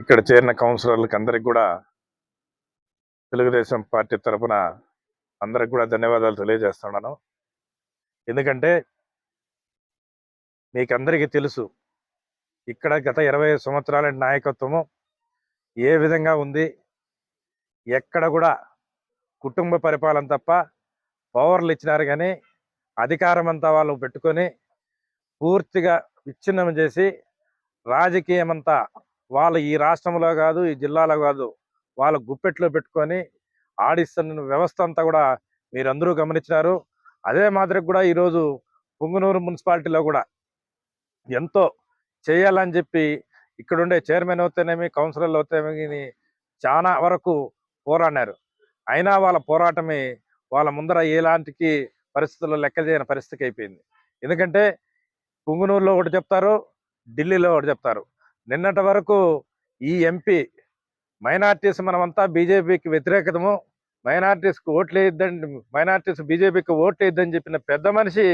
ఇక్కడ చేరిన కౌన్సిలర్లకు అందరికి కూడా తెలుగుదేశం పార్టీ తరపున అందరికి కూడా ధన్యవాదాలు తెలియజేస్తున్నాను. ఎందుకంటే మీకు అందరికీ తెలుసు ఇక్కడ గత ఇరవై సంవత్సరాల నాయకత్వము ఏ విధంగా ఉంది ఎక్కడ కూడా కుటుంబ పరిపాలన తప్ప పవర్లు ఇచ్చినారు కానీ అధికారం అంతా వాళ్ళు పెట్టుకొని పూర్తిగా విచ్ఛిన్నం చేసి రాజకీయం అంతా వాళ్ళు ఈ రాష్ట్రంలో కాదు ఈ జిల్లాలో కాదు వాళ్ళ గుప్పెట్లో పెట్టుకొని ఆడిస్తున్న వ్యవస్థ అంతా కూడా మీరందరూ గమనించినారు. అదే మాదిరి కూడా ఈరోజు పుంగునూరు మున్సిపాలిటీలో కూడా ఎంతో చేయాలని చెప్పి ఇక్కడుండే చైర్మన్ అవుతేనేమి కౌన్సిలర్లు అవుతేనేమి చాలా వరకు పోరాడారు అయినా వాళ్ళ పోరాటమే వాళ్ళ ముందర ఎలాంటికి పరిస్థితుల్లో లెక్క చేయని పరిస్థితికి అయిపోయింది. ఎందుకంటే పుంగునూరులో ఒకటి చెప్తారు ఢిల్లీలో ఒకటి చెప్తారు. నిన్నటి వరకు ఈ ఎంపీ మైనార్టీస్ మనమంతా బీజేపీకి వ్యతిరేకతము మైనార్టీస్కి ఓట్లు వేయొద్దండి మైనార్టీస్ బీజేపీకి ఓట్లు వేయొద్దని చెప్పిన పెద్ద మనిషి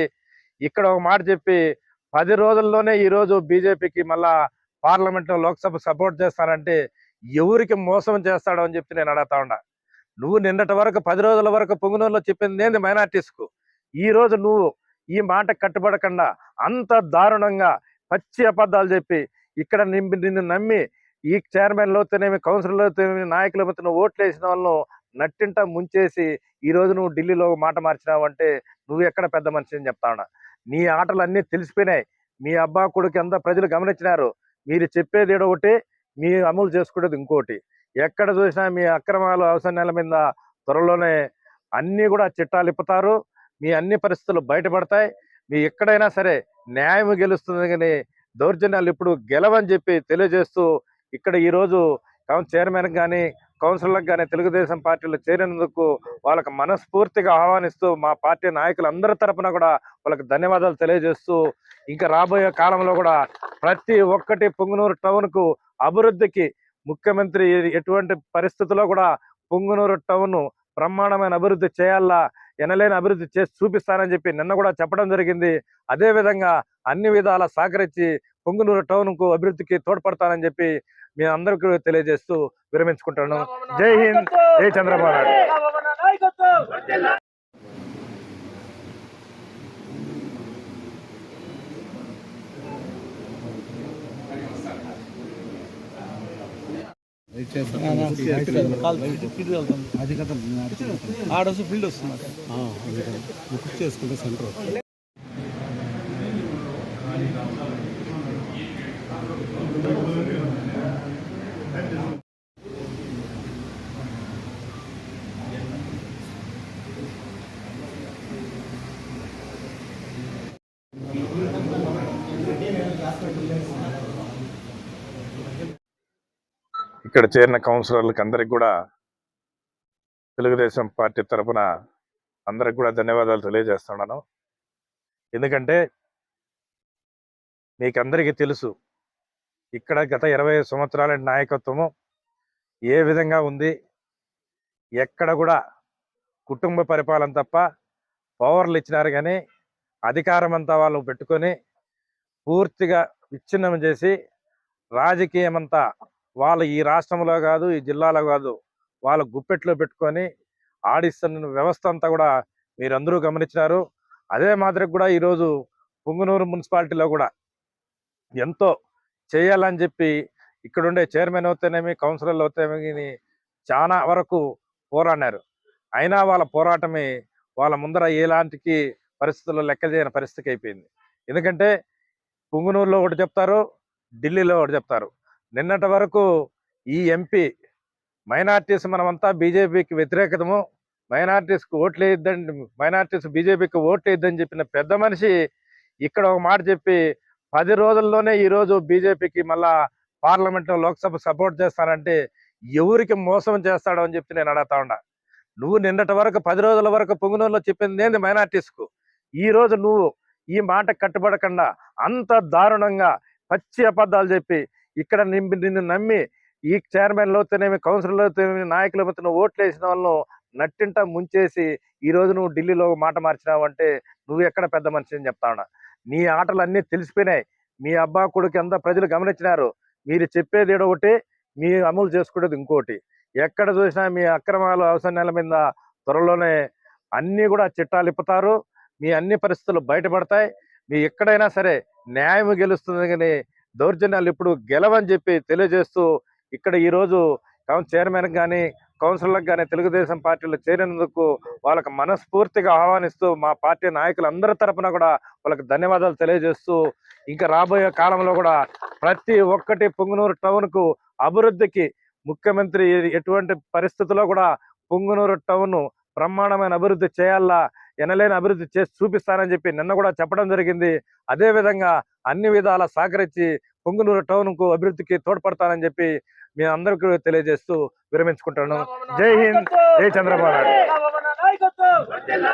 ఇక్కడ ఒక మాట చెప్పి పది రోజుల్లోనే ఈరోజు బీజేపీకి మళ్ళా పార్లమెంట్లో లోక్సభ సపోర్ట్ చేస్తానంటే ఎవరికి మోసం చేస్తాడో అని చెప్పి నేను అడగతా ఉండ నువ్వు నిన్నటి వరకు పది రోజుల వరకు పొంగునూరులో చెప్పింది ఏంది మైనార్టీస్కు? ఈరోజు ఈ రోజు నువ్వు ఈ మాట కట్టుబడకుండా అంత దారుణంగా పచ్చి అబద్ధాలు చెప్పి ఇక్కడ నింపి నిన్ను నమ్మి ఈ చైర్మన్ లోతేనేమి కౌన్సిలర్ లోతేనేమి నాయకుల మధ్య ఓట్లు వేసిన వాళ్ళను నట్టింట ముంచేసి ఈ రోజు నువ్వు ఢిల్లీలో మాట మార్చినావు అంటే నువ్వు ఎక్కడ పెద్ద మనిషి అని చెప్తా నీ ఆటలు అన్నీ తెలిసిపోయినాయి. మీ అబ్బా కొడుకు ఎంత ప్రజలు గమనించినారు? మీరు చెప్పేది ఒకటి మీ అమలు చేసుకునేది ఇంకోటి. ఎక్కడ చూసినా మీ అక్రమాలు అవసరాల మీద త్వరలోనే అన్నీ కూడా చిట్టాలు ఇప్పుతారు. మీ అన్ని పరిస్థితులు బయటపడతాయి. మీ ఎక్కడైనా సరే న్యాయం గెలుస్తుంది కానీ దౌర్జన్యాలు ఇప్పుడు గెలవని చెప్పి తెలియజేస్తూ ఇక్కడ ఈరోజు కౌన్ చైర్మన్ కానీ కౌన్సిలర్లకు కానీ తెలుగుదేశం పార్టీలో చేరినందుకు వాళ్ళకి మనస్ఫూర్తిగా ఆహ్వానిస్తూ మా పార్టీ నాయకులందరి తరపున కూడా వాళ్ళకి ధన్యవాదాలు తెలియజేస్తూ ఇంకా రాబోయే కాలంలో కూడా ప్రతి ఒక్కటి పొంగునూరు టౌన్కు అభివృద్ధికి ముఖ్యమంత్రి ఎటువంటి పరిస్థితుల్లో కూడా పొంగునూరు టౌన్ బ్రహ్మాండమైన అభివృద్ధి చేయాలా ఎనలేని అభివృద్ధి చేసి చూపిస్తానని చెప్పి నిన్న కూడా చెప్పడం జరిగింది. అదే విధంగా అన్ని విధాల సహకరించి పొంగునూరు టౌన్కు అభివృద్ధికి తోడ్పడతానని చెప్పి మీ అందరికీ తెలియజేస్తూ విరమించుకుంటాను. జై హింద్. జై చంద్రబాబు నాయుడు. అది కదా ఆడొచ్చు ఫీల్డ్ వస్తుంది. బుక్ చేసుకుంటే సెంటర్ ఇక్కడ చేరిన కౌన్సిలర్లకు అందరికి కూడా తెలుగుదేశం పార్టీ తరపున అందరికి కూడా ధన్యవాదాలు తెలియజేస్తున్నాను. ఎందుకంటే మీకు అందరికీ తెలుసు ఇక్కడ గత ఇరవై సంవత్సరాల నాయకత్వము ఏ విధంగా ఉంది ఎక్కడ కూడా కుటుంబ పరిపాలన తప్ప పవర్లు ఇచ్చినారు కానీ అధికారం అంతా వాళ్ళు పెట్టుకొని పూర్తిగా విచ్ఛిన్నం చేసి రాజకీయం అంతా వాళ్ళు ఈ రాష్ట్రంలో కాదు ఈ జిల్లాలో కాదు వాళ్ళ గుప్పెట్లో పెట్టుకొని ఆడిస్తున్న వ్యవస్థ అంతా కూడా మీరందరూ గమనించినారు. అదే మాదిరి కూడా ఈరోజు పుంగునూరు మున్సిపాలిటీలో కూడా ఎంతో చేయాలని చెప్పి ఇక్కడుండే చైర్మన్ అవుతేనేమి కౌన్సిలర్లు అవుతేనేమి చాలా వరకు పోరాడారు అయినా వాళ్ళ పోరాటమే వాళ్ళ ముందర ఎలాంటికి పరిస్థితుల్లో లెక్క చేయని పరిస్థితికి అయిపోయింది. ఎందుకంటే పుంగునూరులో ఒకటి చెప్తారు ఢిల్లీలో ఒకటి చెప్తారు. నిన్నటి వరకు ఈ ఎంపీ మైనార్టీస్ మనమంతా బీజేపీకి వ్యతిరేకతము. మైనార్టీస్కి ఓట్లు వేయద్దండి మైనార్టీస్ బీజేపీకి ఓట్లు వేయద్దని చెప్పిన పెద్ద మనిషి ఇక్కడ ఒక మాట చెప్పి పది రోజుల్లోనే ఈరోజు బీజేపీకి మళ్ళా పార్లమెంట్లో లోక్సభ సపోర్ట్ చేస్తానంటే ఎవరికి మోసం చేస్తాడో అని చెప్పి నేను అడగతా ఉండ నువ్వు నిన్నటి వరకు పది రోజుల వరకు పొంగునూరులో చెప్పింది ఏంది మైనార్టీస్కు? ఈరోజు ఈ రోజు నువ్వు ఈ మాట కట్టుబడకుండా అంత దారుణంగా పచ్చి అబద్ధాలు చెప్పి ఇక్కడ నింపి నిన్ను నమ్మి ఈ చైర్మన్ లోతేనేమి కౌన్సిలర్ లోతేనేమి నాయకుల మధ్య ఓట్లు వేసిన వాళ్ళను నట్టింట ముంచేసి ఈ రోజు నువ్వు ఢిల్లీలో మాట మార్చినావు అంటే నువ్వు ఎక్కడ పెద్ద మనిషి అని చెప్తా నీ ఆటలు అన్నీ తెలిసిపోయినాయి. మీ అబ్బా కొడుకు ఎంత ప్రజలు గమనించినారు? మీరు చెప్పేది ఒకటి మీ అమలు చేసుకునేది ఇంకోటి. ఎక్కడ చూసినా మీ అక్రమాలు అవసరాల మీద త్వరలోనే అన్నీ కూడా చిట్టాలు ఇప్పుతారు. మీ అన్ని పరిస్థితులు బయటపడతాయి. మీ ఎక్కడైనా సరే న్యాయం గెలుస్తుంది కానీ దౌర్జన్యాలు ఇప్పుడు గెలవని చెప్పి తెలియజేస్తూ ఇక్కడ ఈరోజు కౌన్ చైర్మన్ కానీ కౌన్సిలర్లకు కానీ తెలుగుదేశం పార్టీలో చేరినందుకు వాళ్ళకి మనస్ఫూర్తిగా ఆహ్వానిస్తూ మా పార్టీ నాయకులందరి తరపున కూడా వాళ్ళకి ధన్యవాదాలు తెలియజేస్తూ ఇంకా రాబోయే కాలంలో కూడా ప్రతి ఒక్కటి పొంగునూరు టౌన్కు అభివృద్ధికి ముఖ్యమంత్రి ఎటువంటి పరిస్థితుల్లో కూడా పొంగునూరు టౌన్ బ్రహ్మాండమైన అభివృద్ధి చేయాలా ఎనలేని అభివృద్ధి చేసి చూపిస్తానని చెప్పి నిన్న కూడా చెప్పడం జరిగింది. అదేవిధంగా అన్ని విధాల సహకరించి పొంగునూరు టౌన్కు అభివృద్ధికి తోడ్పడతానని చెప్పి మీ అందరికీ తెలియజేస్తూ విరమించుకుంటాను జై హింద్ జై చంద్రబాబు నాయుడు.